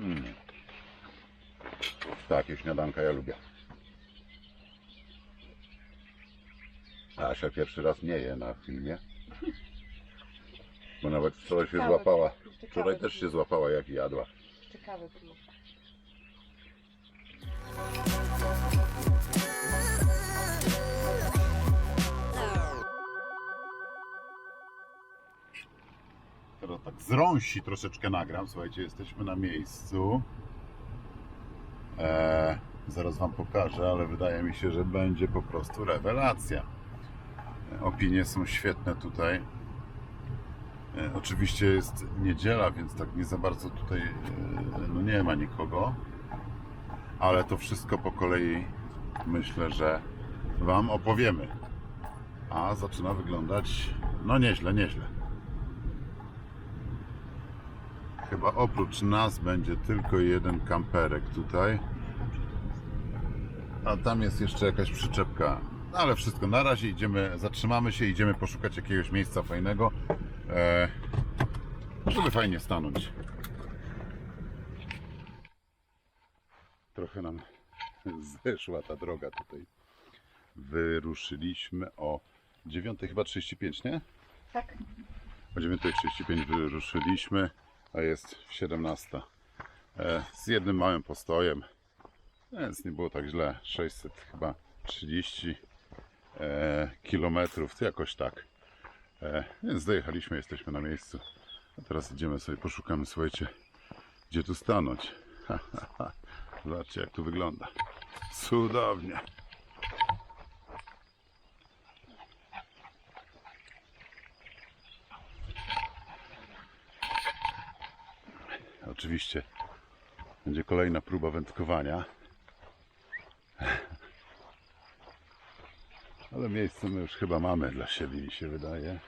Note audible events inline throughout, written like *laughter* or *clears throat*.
Mm. Takie śniadanka ja lubię. Asia pierwszy raz nie je na filmie. Bo nawet wczoraj się Ciekawe, złapała. ciekawe Wczoraj też się złapała jak jadła. Ciekawe było. Tak z rąsi troszeczkę nagram. Słuchajcie, jesteśmy na miejscu. Eee, zaraz Wam pokażę, ale wydaje mi się, że będzie po prostu rewelacja. Opinie są świetne tutaj. E, oczywiście jest niedziela, więc tak nie za bardzo tutaj e, no nie ma nikogo. Ale to wszystko po kolei myślę, że Wam opowiemy. A zaczyna wyglądać no nieźle, nieźle. Chyba oprócz nas będzie tylko jeden kamperek tutaj. A tam jest jeszcze jakaś przyczepka. No ale wszystko, na razie idziemy, zatrzymamy się, idziemy poszukać jakiegoś miejsca fajnego, e, żeby fajnie stanąć. Trochę nam zeszła ta droga tutaj. Wyruszyliśmy o 9 chyba 35, nie? Tak? O 9.35 wyruszyliśmy, a jest 17. E, z jednym małym postojem, więc nie było tak źle. 600 chyba 30 e, kilometrów, jakoś tak. E, więc dojechaliśmy, jesteśmy na miejscu. A teraz idziemy sobie, poszukamy, słuchajcie, gdzie tu stanąć. *laughs* Zobaczcie, jak tu wygląda. Cudownie. Oczywiście będzie kolejna próba wędkowania. Ale miejsce my już chyba mamy dla siebie, mi się wydaje.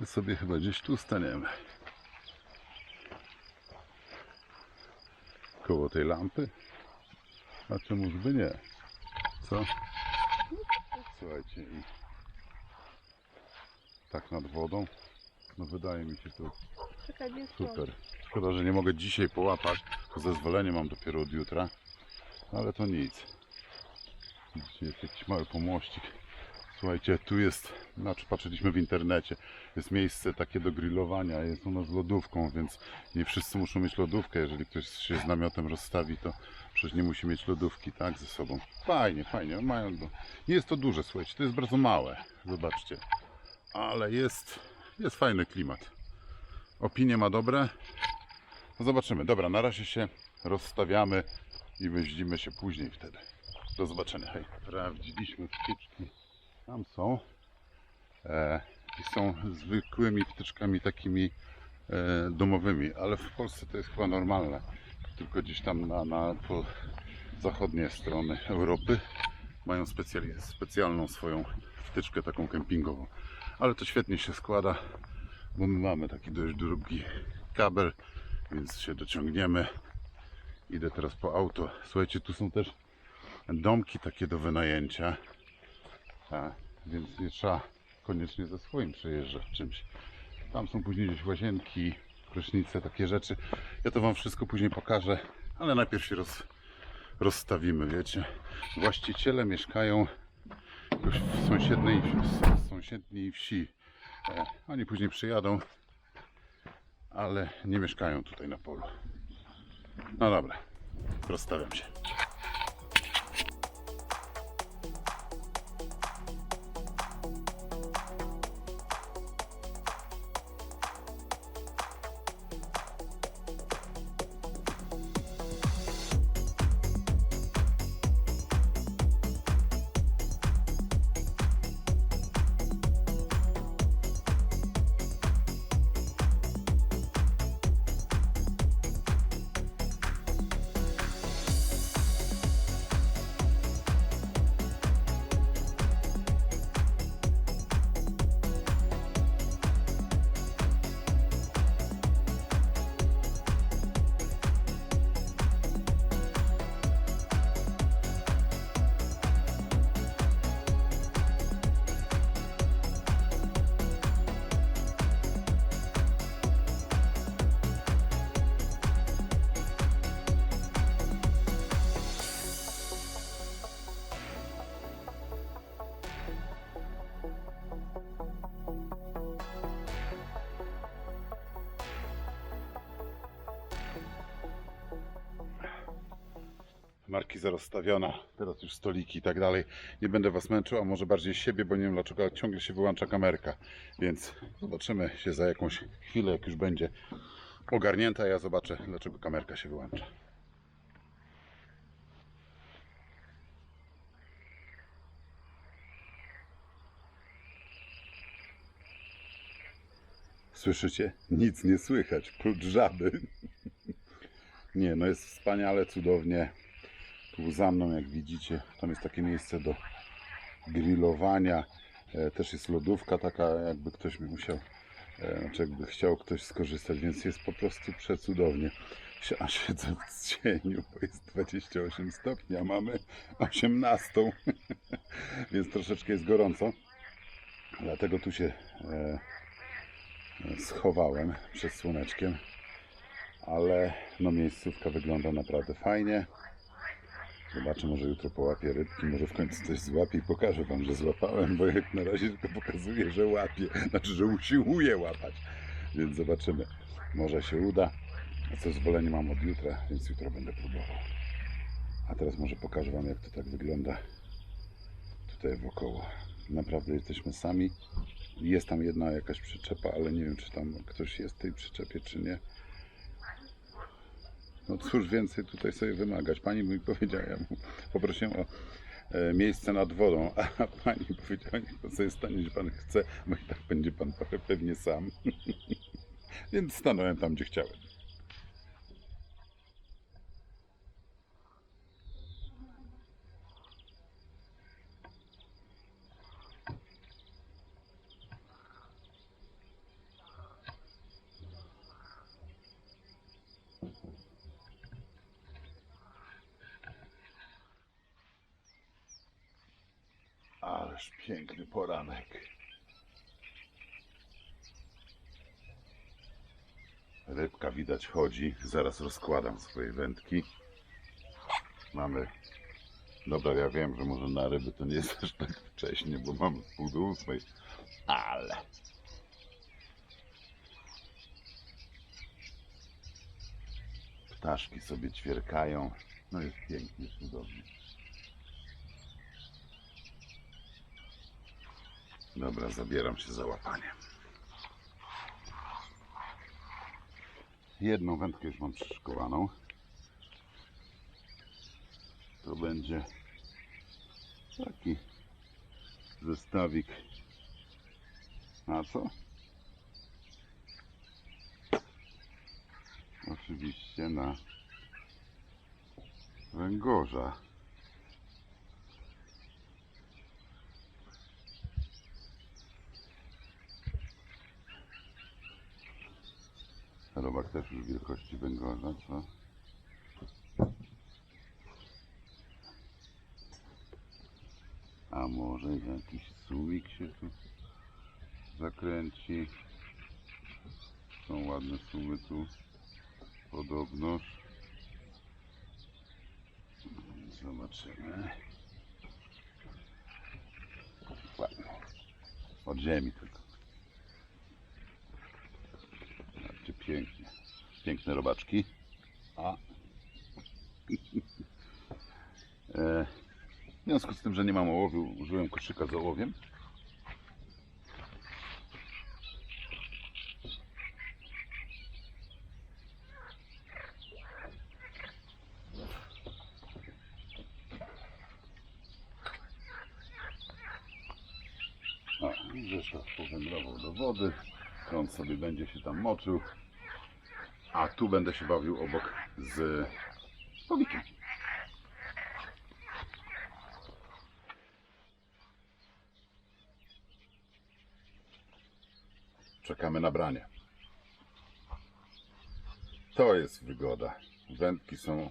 My sobie chyba gdzieś tu staniemy. Koło tej lampy. A czemuż by nie? Co? Słuchajcie, i tak nad wodą. No wydaje mi się to Super. Szkoda, że nie mogę dzisiaj połapać, bo zezwolenie mam dopiero od jutra. Ale to nic. Jest jakiś mały pomościk. Słuchajcie, tu jest, znaczy patrzyliśmy w internecie, jest miejsce takie do grillowania, jest nas z lodówką, więc nie wszyscy muszą mieć lodówkę. Jeżeli ktoś się z namiotem rozstawi, to przecież nie musi mieć lodówki, tak, ze sobą. Fajnie, fajnie, mają do... Nie jest to duże, słuchajcie, to jest bardzo małe, zobaczcie. Ale jest, jest fajny klimat. Opinie ma dobre. No zobaczymy. Dobra, na razie się rozstawiamy i wyździmy się później wtedy. Do zobaczenia. Hej. Sprawdziliśmy wtyczki. Tam są. E, I są zwykłymi wtyczkami takimi e, domowymi, ale w Polsce to jest chyba normalne. Tylko gdzieś tam na, na po zachodnie strony Europy mają specjalną swoją wtyczkę taką kempingową. Ale to świetnie się składa bo my mamy taki dość długi kabel, więc się dociągniemy. Idę teraz po auto. Słuchajcie, tu są też domki takie do wynajęcia, a, więc nie trzeba koniecznie ze swoim przejeżdżać czymś. Tam są później gdzieś łazienki, prysznice, takie rzeczy. Ja to Wam wszystko później pokażę, ale najpierw się roz, rozstawimy, wiecie. Właściciele mieszkają w sąsiedniej, w sąsiedniej wsi. E, Oni później przyjadą, ale nie mieszkają tutaj na polu. No dobra, rozstawiam się. Markiza rozstawiona, teraz już stoliki i tak dalej. Nie będę Was męczył, a może bardziej siebie, bo nie wiem dlaczego ale ciągle się wyłącza kamerka. Więc zobaczymy się za jakąś chwilę, jak już będzie ogarnięta. Ja zobaczę, dlaczego kamerka się wyłącza. Słyszycie? Nic nie słychać, prócz żaby. *laughs* Nie, no jest wspaniale, cudownie. Tu za mną, jak widzicie, tam jest takie miejsce do grillowania. E, Też jest lodówka taka, jakby ktoś mi musiał, e, znaczy jakby chciał ktoś skorzystać, więc jest po prostu przecudownie. A siedzę w cieniu, bo jest 28 stopni, a mamy 18, *laughs* więc troszeczkę jest gorąco. Dlatego tu się e, schowałem przed słoneczkiem, ale no miejscówka wygląda naprawdę fajnie. Zobaczę, może jutro połapię rybki, może w końcu coś złapię i pokażę Wam, że złapałem, bo jak na razie tylko pokazuję, że łapię, znaczy, że usiłuję łapać, więc zobaczymy. Może się uda. Zezwolenie mam od jutra, więc jutro będę próbował. A teraz może pokażę Wam, jak to tak wygląda tutaj wokoło. Naprawdę jesteśmy sami. Jest tam jedna jakaś przyczepa, ale nie wiem, czy tam ktoś jest w tej przyczepie, czy nie. No cóż więcej tutaj sobie wymagać. Pani mi powiedziała, ja poprosiłem o e, miejsce nad wodą, a pani powiedziała, niech pan sobie stanie, gdzie pan chce, bo i tak będzie pan pe- pewnie sam. *laughs* Więc stanąłem tam, gdzie chciałem. Piękny poranek. Rybka widać chodzi. Zaraz rozkładam swoje wędki. Mamy. Dobra, ja wiem, że może na ryby to nie *laughs* jest aż tak wcześnie, bo mamy pół do ósmej. Ale. Ptaszki sobie ćwierkają. No jest pięknie, cudownie. Dobra, zabieram się za łapanie. Jedną wędkę już mam przyszykowaną. To będzie taki zestawik. Na co? Oczywiście na węgorza. Robak też już wielkości węgorza, co? A może jakiś suwik się tu zakręci. Są ładne sumy tu podobnoż. Zobaczymy. Ładnie. Od ziemi tylko. Zobaczcie, pięknie. Piękne robaczki. A. *laughs* e, w związku z tym, że nie mam ołowiu, użyłem koszyka z ołowiem. Zestaw powędrował do wody. On sobie będzie się tam moczył. A tu będę się bawił obok z powikiem. Czekamy na branie. To jest wygoda. Wędki są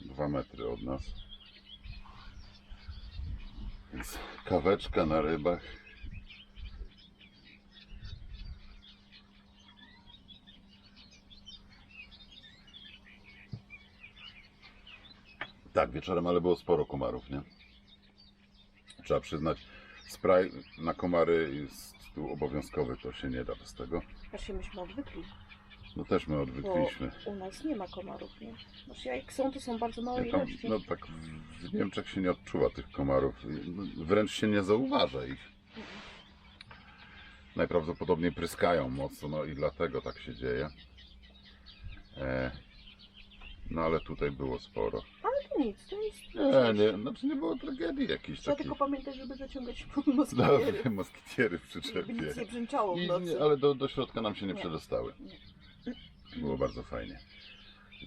dwa metry od nas. Więc kaweczka na rybach. Tak, wieczorem, ale było sporo komarów, nie? Trzeba przyznać, spray na komary jest tu obowiązkowy, to się nie da bez tego. Się myśmy odwykli. No też my Bo odwykliśmy. u nas nie ma komarów, nie? Znaczy jak są, to są bardzo małe Ja tam, ilości. no tak w- Niemczech się nie odczuwa tych komarów. Wręcz się nie zauważa ich. Najprawdopodobniej pryskają mocno, no i dlatego tak się dzieje. E, no ale tutaj było sporo. Ale to nic, to jest... Nie, znaczy nie było tragedii jakiejś Trzeba takiej. tylko pamiętać, żeby zaciągać *laughs* No, moskitiery. *laughs* moskitiery w Żeby przyczepie. nic nie brzęczało w I, nocy. ale do, do środka nam się nie Nie. przedostały. Było bardzo fajnie.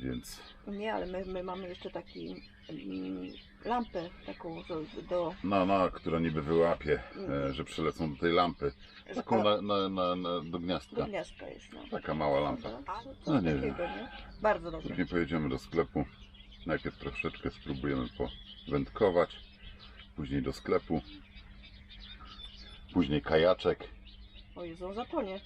Więc Nie, ale my, my mamy jeszcze taki mm, lampę taką do, do no, no, która niby wyłapie, Mm. e, że przylecą do tej lampy. Taką na, na, na, na, do do gniazdka. gniazdka jest. No. Taka mała lampa. No, No, nie nie? Bardzo dobre. Później pojedziemy do sklepu. Najpierw troszeczkę spróbujemy powędkować. Później do sklepu. Później kajaczek. O Jezu, on zatonie.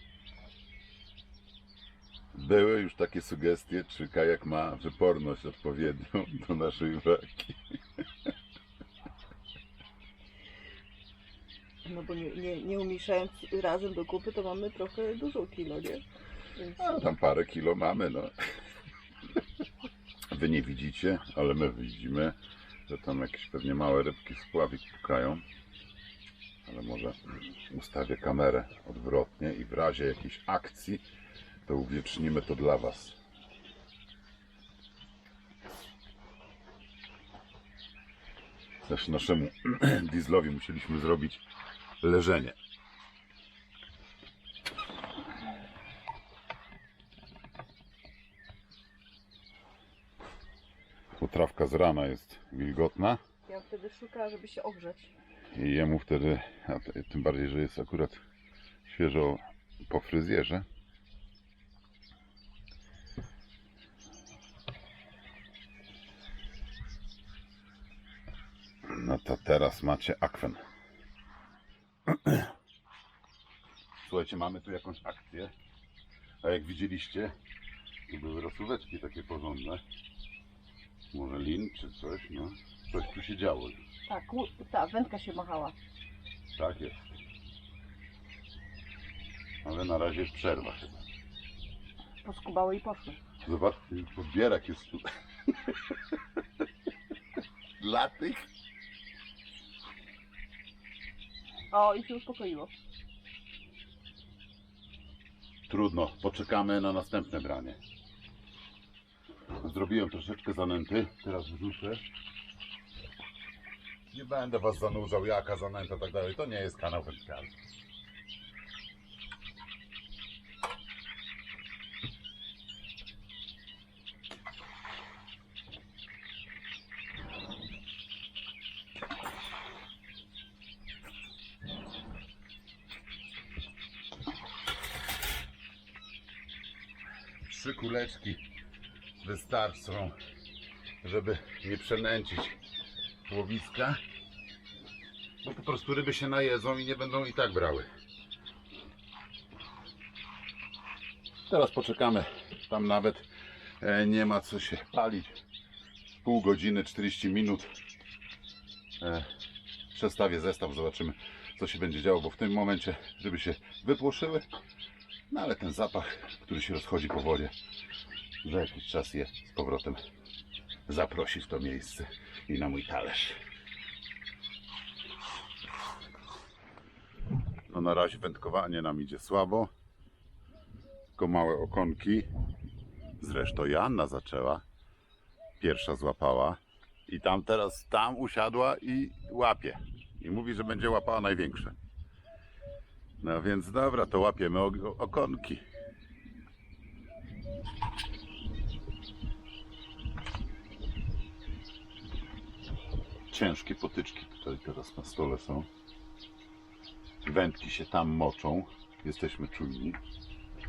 Były już takie sugestie, czy kajak ma wyporność odpowiednią do naszej wagi. No bo nie, nie, nie umieszczając razem do kupy, to mamy trochę dużo kilo, nie? Więc... A tam parę kilo mamy, no. Wy nie widzicie, ale my widzimy, że tam jakieś pewnie małe rybki w spławik pukają. Ale może ustawię kamerę odwrotnie i w razie jakiejś akcji to uwiecznimy to dla Was. Też naszemu *clears throat* dieslowi musieliśmy zrobić leżenie. Potrawka z rana jest wilgotna Ja wtedy szukała, żeby się ogrzać. i jemu wtedy, tym bardziej, że jest akurat świeżo po fryzjerze. No to teraz macie akwen. *clears throat* Słuchajcie, mamy tu jakąś akcję. A jak widzieliście, tu były rosóweczki takie porządne. Może lin czy coś, no. Coś tu się działo. Tak, ta wędka się machała. Tak jest. Ale na razie jest przerwa chyba. Poskubały i poszły. Zobacz, podbierak jest tu. *laughs* Dla tych. O, i się uspokoiło. Trudno, poczekamy na następne branie. Zrobiłem troszeczkę zanęty, teraz wrzucę. Nie będę was zanurzał, jaka zanęta, tak dalej. To nie jest kanał wędkarski. Trzy kuleczki wystarczą, żeby nie przenęcić łowiska. Bo po prostu ryby się najedzą i nie będą i tak brały. Teraz poczekamy. Tam nawet e, nie ma co się palić. Pół godziny, 40 minut. E, przestawię zestaw, zobaczymy co się będzie działo, bo w tym momencie ryby się wypłoszyły. No ale ten zapach, który się rozchodzi po wodzie, za jakiś czas je z powrotem zaprosi w to miejsce i na mój talerz. No na razie wędkowanie nam idzie słabo. Tylko małe okonki. Zresztą Joanna zaczęła. Pierwsza złapała. I tam teraz, tam usiadła i łapie. I mówi, że będzie łapała największe. No więc dobra, to łapiemy okonki. Ciężkie potyczki tutaj teraz na stole są. Wędki się tam moczą. Jesteśmy czujni.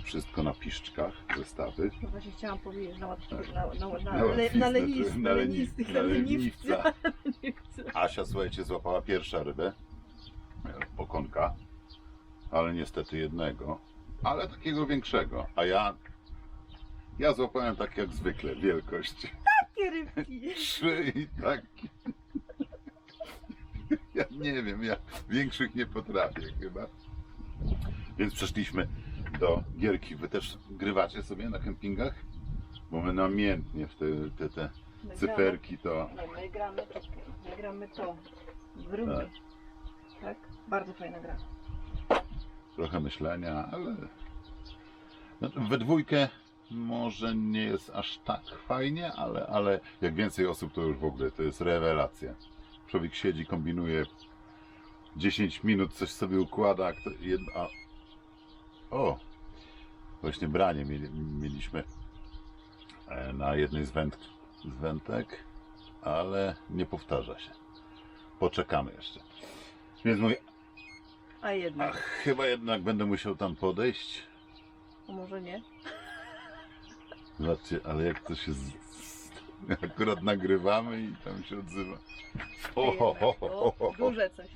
Wszystko na piszczkach, zestawy. No właśnie chciałam powiedzieć, na, na, na, na, Na na, le, na, czy- lenist, na na leni- lenistych, *laughs* na leniwca. Asia, słuchajcie, złapała pierwsza rybę. Pokonka. Ale niestety jednego. Ale takiego większego. A ja... Ja złapałem tak jak zwykle, wielkość. Takie rybki. *laughs* Trzy i tak. *laughs* Ja nie wiem, ja większych nie potrafię chyba. Więc przeszliśmy do gierki. Wy też grywacie sobie na kempingach? Bo my namiętnie w te, te, te My cyferki to... nie, my gramy, czekaj, my gramy to. W rumie. Tak. Tak. Bardzo fajna gra. trochę myślenia, ale no, we dwójkę może nie jest aż tak fajnie, ale, ale jak więcej osób to już w ogóle to jest rewelacja. Człowiek siedzi, kombinuje 10 minut, coś sobie układa, a kto, a, o, właśnie branie mieli, mieliśmy e, na jednej z, węd, z wędek, ale nie powtarza się. Poczekamy jeszcze. Więc mówię, A jednak. Ach, chyba jednak będę musiał tam podejść. A może nie? Zobaczcie, ale jak to się z... *laughs* akurat nagrywamy i tam się odzywa. O, ho, ho, jednak. ho, O, ho, ho. duże coś.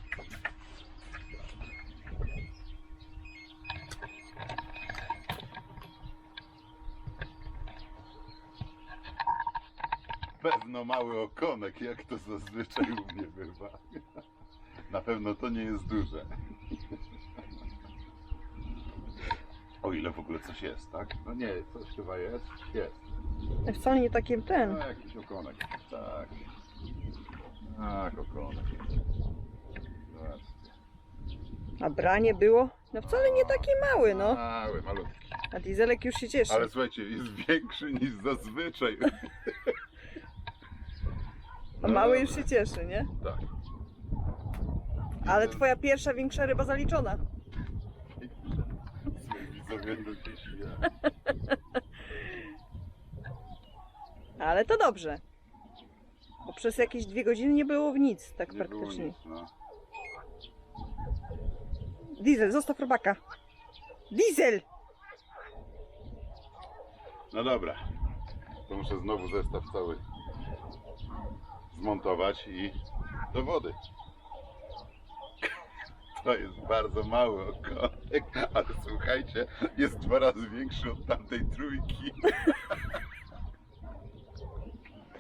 Pewno mały okonek, jak to zazwyczaj u mnie bywa. *laughs* Na pewno to nie jest duże. *laughs* O ile w ogóle coś jest, tak? No nie, coś chyba jest. Jest. Wcale nie takim ten. No jakiś okonek. Tak. Tak, okonek. Zobaczcie. A branie było? No wcale nie taki mały, no. Mały, malutki. A dieselek już się cieszy. Ale słuchajcie, jest większy niż zazwyczaj. A mały już się cieszy, nie? Tak. Ale twoja pierwsza większa ryba zaliczona. *laughs* Widzowie do się śmieją. Ale to dobrze. Bo przez jakieś dwie godziny nie było w nic, tak Nie było praktycznie. nic, no. Diesel, zostaw robaka. Diesel! no dobra. To muszę znowu zestaw cały zmontować i do wody. *laughs* To jest bardzo mały okonek, ale słuchajcie, jest dwa razy większy od tamtej trójki. *laughs*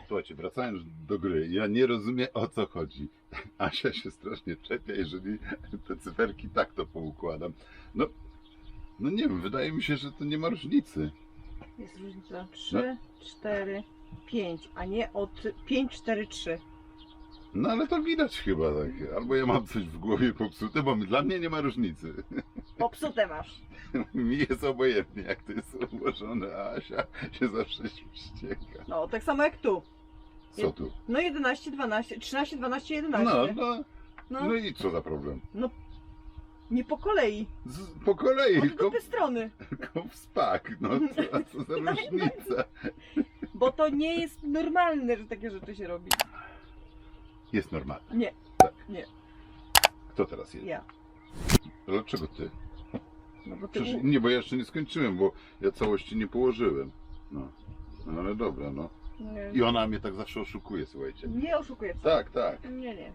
Słuchajcie, wracając do gry, ja nie rozumiem o co chodzi. *laughs* Asia się strasznie czepia, jeżeli te cyferki tak to poukładam. No, no nie wiem, wydaje mi się, że to nie ma różnicy. Jest różnica 3, 4, 5, a nie od 5, 4, 3. No ale to widać chyba tak. Albo ja mam coś w głowie popsute, bo dla mnie nie ma różnicy. *laughs* Popsute masz. Mi jest obojętnie, jak to jest ułożone, a Asia się zawsze ścieka. No, tak samo jak tu. Co tu? No 11, 12, 13, 12, 11. No, no, No, no i co za problem? nie po kolei. Z, po kolei, Od dupy strony. kop w spak. No co, *laughs* co za różnica? *laughs* Bo to nie jest normalne, że takie rzeczy się robi. Jest normalne. Nie, Kto teraz jest? ja. Dlaczego ty? No bo ty Przecież, nie, bo ja jeszcze nie skończyłem, bo ja całości nie położyłem. No, no ale dobra, no. Nie, I ona mnie tak zawsze oszukuje, słuchajcie. nie oszukuję co? Tak, tak. Nie, nie.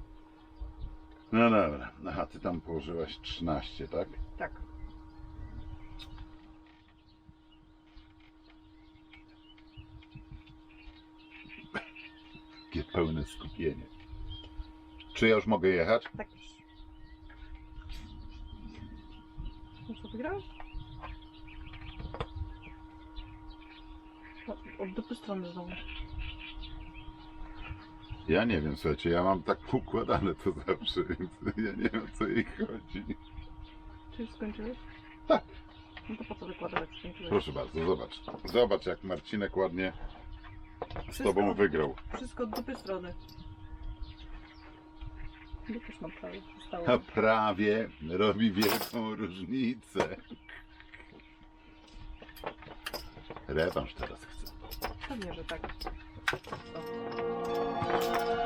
No dobra. Aha, ty tam położyłaś 13, tak? Tak. Takie pełne skupienie. Czy ja już mogę jechać? Tak. No co wygrałeś? Od dupy strony znowu. Ja nie wiem, słuchajcie, ja mam tak układane to zawsze, więc ja nie wiem o co jej chodzi. Czy już skończyłeś? Tak. No to po co wykładać, skończyłeś? Proszę bardzo, zobacz. Zobacz jak Marcinek ładnie z Wszystko- tobą wygrał. Wszystko od dupy strony. Ja też mam prawie. Zostało. A prawie robi wielką różnicę. Rewanż teraz chcę. Pewnie, że tak. O.